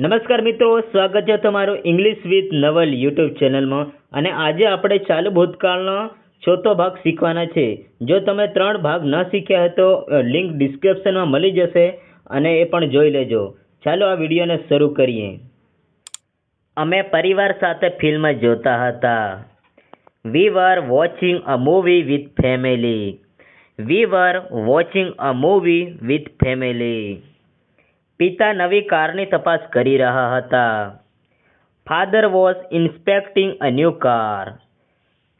નમસ્કાર મિત્રો સ્વાગત છે તમારું ઇંગ્લિશ વિથ નવલ યુટ્યુબ ચેનલમાં અને આજે આપણે ચાલુ ભૂતકાળનો ચોથો ભાગ શીખવાના છે જો તમે ત્રણ ભાગ ન શીખ્યા તો લિંક ડિસ્ક્રિપ્શનમાં મળી જશે અને એ પણ જોઈ લેજો ચાલો આ વિડીયોને શરૂ કરીએ અમે પરિવાર સાથે ફિલ્મ જોતા હતા we were watching a movie with family we were watching a movie with family પિતા નવી કારની તપાસ કરી રહ્યા હતા father was inspecting a new car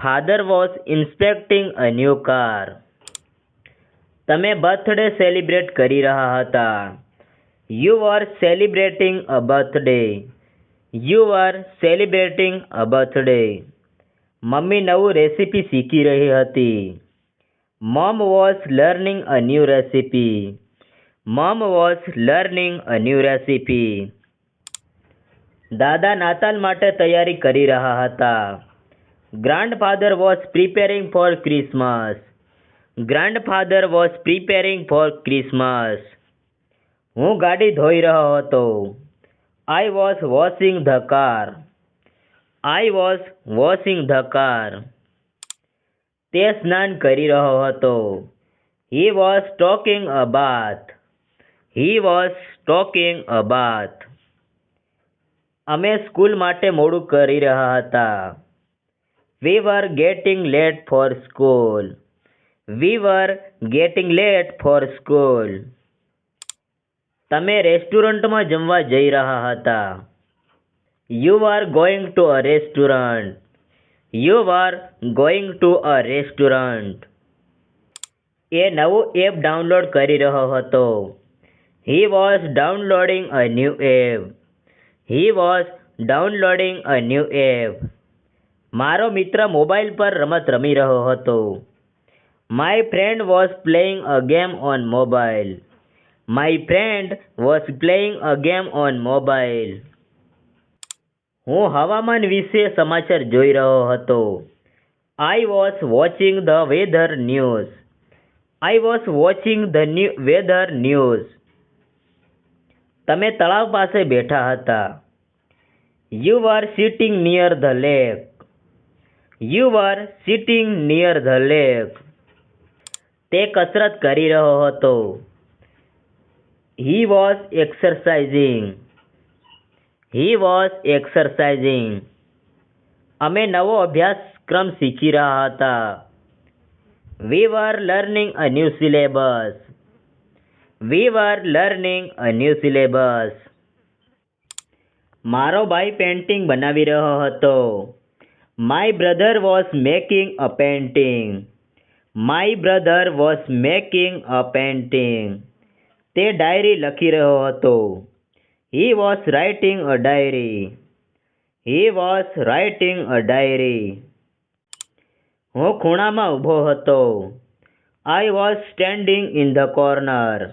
father was inspecting a new car તમે બર્થડે સેલિબ્રેટ કરી રહ્યા હતા you are celebrating a birthday you are celebrating a birthday મમ્મી નવું રેસીપી શીખી રહી હતી mom was learning a new recipe mum was learning a new recipe દાદા નાતાલ માટે તૈયારી કરી રહ્યા હતા grandfather was preparing for Christmas grandfather was preparing for Christmas હું ગાડી ધોઈ રહ્યો હતો I was washing the car I was washing the car તે સ્નાન કરી રહ્યો હતો he was talking a bath he was talking a bath અમે સ્કૂલ માટે મોડું કરી રહ્યા હતા we were getting late for school we were getting late for school તમે રેસ્ટોરન્ટમાં જમવા જઈ રહ્યા હતા you are going to a restaurant you are going to a restaurant એ નવું એપ ડાઉનલોડ કરી રહ્યો હતો He was downloading a new app. He was downloading a new app. મારો મિત્ર મોબાઈલ પર રમત રમી રહ્યો હતો my friend was playing a game on mobile my friend was playing a game on mobile હું હવામાન વિશે સમાચાર જોઈ રહ્યો હતો I was watching the weather news I was watching the weather news તમે તળાવ પાસે બેઠા હતા you are sitting near the lake you are sitting near the lake તે કસરત કરી રહ્યો હતો હી વોઝ એક્સરસાઇઝિંગ હી વોઝ એક્સરસાઇઝિંગ અમે નવો અભ્યાસક્રમ શીખી રહ્યા હતા we were learning a new syllabus we were learning a new syllabus મારો ભાઈ પેન્ટિંગ બનાવી રહ્યો હતો my brother was making a painting my brother was making a painting તે ડાયરી લખી રહ્યો હતો he was writing a diary he was writing a diary હું ખૂણામાં ઊભો હતો I was standing in the corner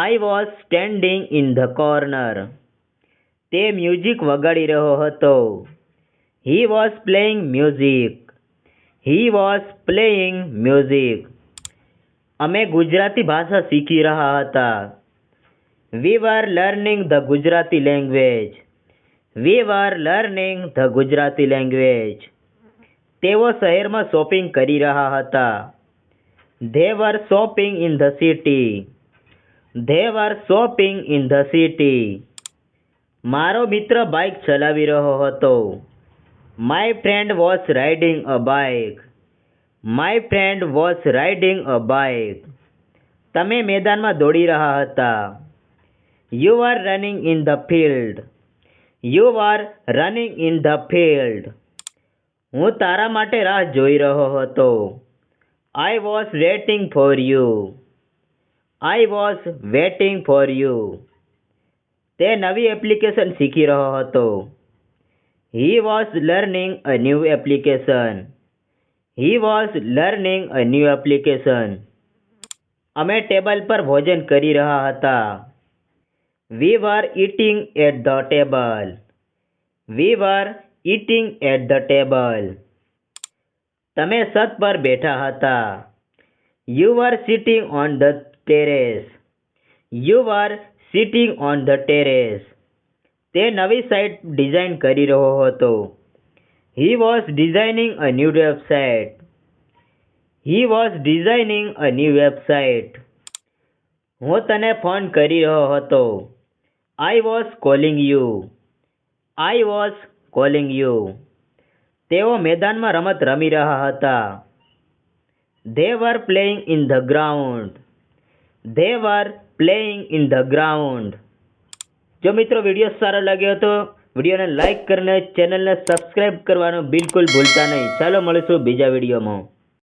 I was standing in the corner તે music વગાડી રહ્યો હતો he was playing music he was playing music અમે ગુજરાતી ભાષા શીખી રહ્યા હતા we were learning the Gujarati language we were learning the Gujarati language તેઓ શહેરમાં શોપિંગ કરી રહ્યા હતા they were shopping in the city they are shopping in the city મારો મિત્ર બાઇક ચલાવી રહ્યો હતો my friend was riding a bike my friend was riding a bike તમે મેદાનમાં દોડી રહ્યા હતા you are running in the field you are running in the field હું તારા માટે રાહ જોઈ રહ્યો હતો I was waiting for you I was waiting for you તે નવી એપ્લિકેશન શીખી રહ્યો હતો he was learning a new application he was learning a new application અમે ટેબલ પર ભોજન કરી રહ્યા હતા we were eating at the table we were eating at the table તમે સત પર બેઠા હતા you var sitting on the terrace. You were sitting on the terrace. તે નવી સાઇટ ડિઝાઇન કરી રહ્યો હતો he was designing a new website he was designing a new website હું તને ફોન કરી રહ્યો હતો I was calling you I was calling you તેઓ મેદાનમાં રમત રમી રહ્યા હતા they were playing in the ground they were playing in the ground જો મિત્રો વિડીયો સારો લાગ્યો હતો વિડીયોને લાઇક કરીને ચેનલને સબસ્ક્રાઈબ કરવાનું બિલકુલ ભૂલતા નહીં ચાલો મળીશું બીજા વિડીયોમાં